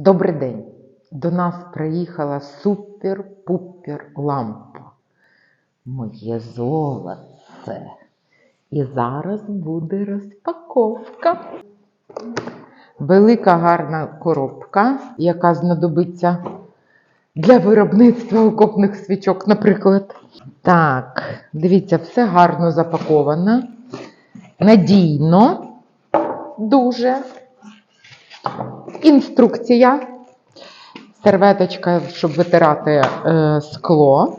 Добрий день! До нас приїхала супер-пупер лампа. Моє золоце. І зараз буде розпаковка. Велика гарна коробка, яка знадобиться для виробництва окопних свічок, наприклад. Так, дивіться, все гарно запаковано. Надійно, дуже. Інструкція. Серветочка, щоб витирати е, скло.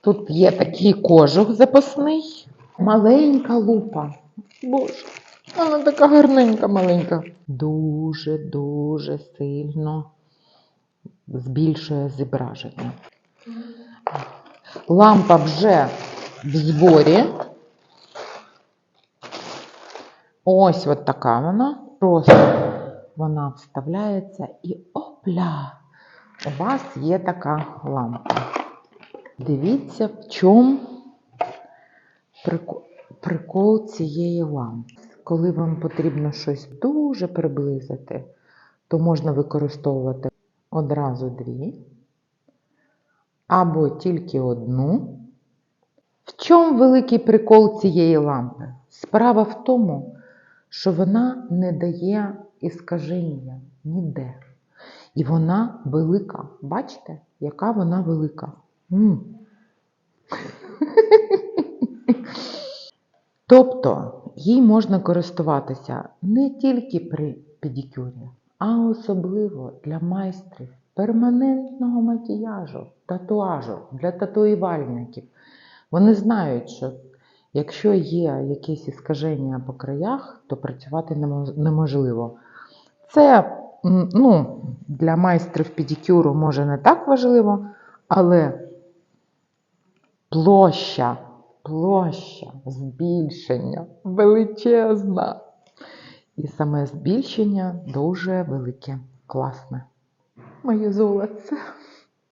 Тут є такий кожух запасний. Маленька лупа. Боже, вона така гарненька маленька. Дуже-дуже сильно збільшує зображення. Лампа вже в зборі. Ось от така вона. Просто вона вставляється і опля! У вас є така лампа. Дивіться, в чому прикол, цієї лампи. Коли вам потрібно щось дуже приблизити, то можна використовувати одразу дві або тільки одну. В чому великий прикол цієї лампи? Справа в тому, що вона не дає іскаження ніде. І вона велика. Бачите, яка вона велика? Тобто їй можна користуватися не тільки при педикюрі, а особливо для майстрів перманентного макіяжу, татуажу, для татуювальників. Вони знають, що якщо є якісь іскаження по краях, то працювати неможливо. Це ну, для майстрів педикюру може не так важливо, але площа, площа збільшення величезна. І саме збільшення дуже велике, класне. Моє золоце.